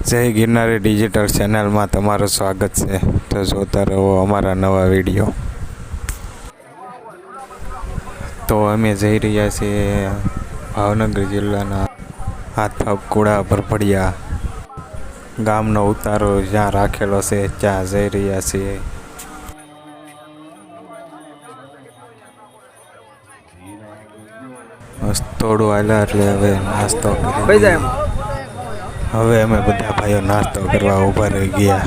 જય ગિરનારી ડિજિટલ ચેનલમાં તમારું સ્વાગત છે. તો જોતા રહો અમારા નવા વીડિયો. તો અમે જઈ રહ્યા છીએ ભાવનગર જિલ્લાના હાથકુડા ભરભડિયા ગામનો ઉતારો જ્યાં રાખેલો છે, ત્યાં જઈ રહ્યા છીએ. થોડું હાલ્યા એટલે હવે નાસ્તો કરી જાય હવે અમે બધા ભાઈઓ નાસ્તો કરવા ઊભા રહી ગયા?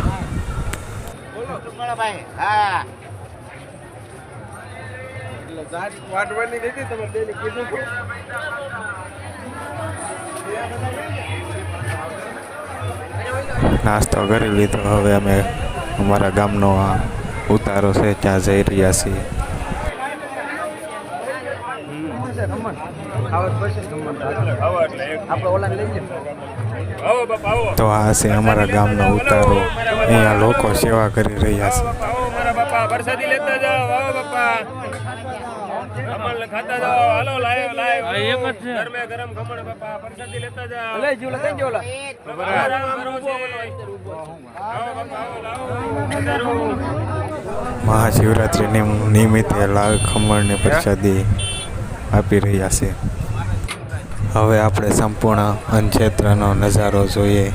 નાસ્તો કરી લીધો હવે અમે અમારા ગામનો આ ઉતારો છે, ત્યાં જઈ રહ્યા છીએ ખાવા પડશે ને ખમણ તો. આપણે ઓલાને લઈ લઈએ તો આ છે અમારા ગામનો ઉતારો. અહીંયા લોકો સેવા કરી રહ્યા છે. આવો મારા બાપા વરસાદી લેતા જાઓ બાપા. ખમણ ખાતા જાઓ. હાલો લાયો લાયો. ગરમે ગરમ ખમણ બાપા. વરસાદી લેતા જાઓ. લઈ જીવલા કઈ જીવલા આરામ કરો છે. આવો બાપા આવો લાવો. મહાશિવરાત્રિની નિમિત્તે લાલ ખમણની પ્રસાદી આપી રહ્યા છે. હવે આપણે સંપૂર્ણ અનક્ષેત્રનો નજારો જોઈએ.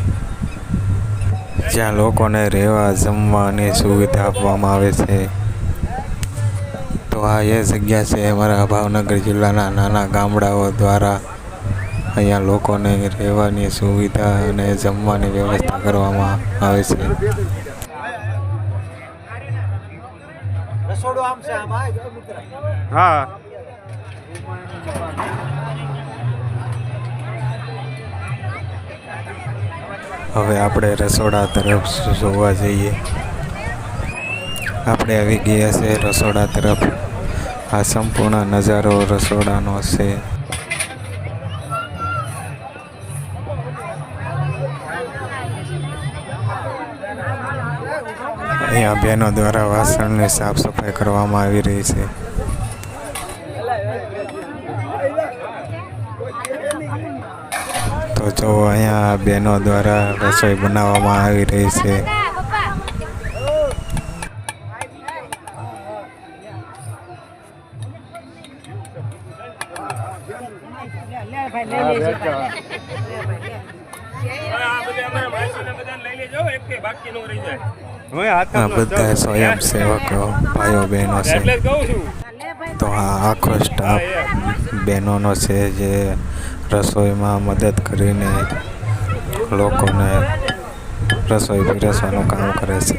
જ્યાં લોકોને રહેવા જમવાની સુવિધા આપવામાં આવે છે. તો આ એ જગ્યા છે અમારા ભાવનગર જિલ્લાના નાના ગામડાઓ દ્વારા અહીંયા લોકોને રહેવાની સુવિધા અને જમવાની વ્યવસ્થા કરવામાં આવે છે. રસોડું આમ છે હા. હવે આપણે રસોડા તરફ જોવા જઈએ. આપણે આવી ગયા છે રસોડા તરફ. આ સંપૂર્ણ નજારો રસોડાનો છે. અહીંયા બહેનો દ્વારા વાસણની સાફ સફાઈ કરવામાં આવી રહી છે. તો જો અહીંયા બહેનો દ્વારા રસોઈ બનાવવામાં આવી રહી છે. બધા સ્વયં માસીને બધાને લઈ લેજો એક કે બાકી નો રહી જાય આ બધા સ્વયંસેવકો, ભાઈઓ, બહેનો છું. તો આ આખો સ્ટાફ બહેનોનો છે જે રસોઈમાં મદદ કરીને લોકોને રસોઈ પીરસવાનું કામ કરે છે.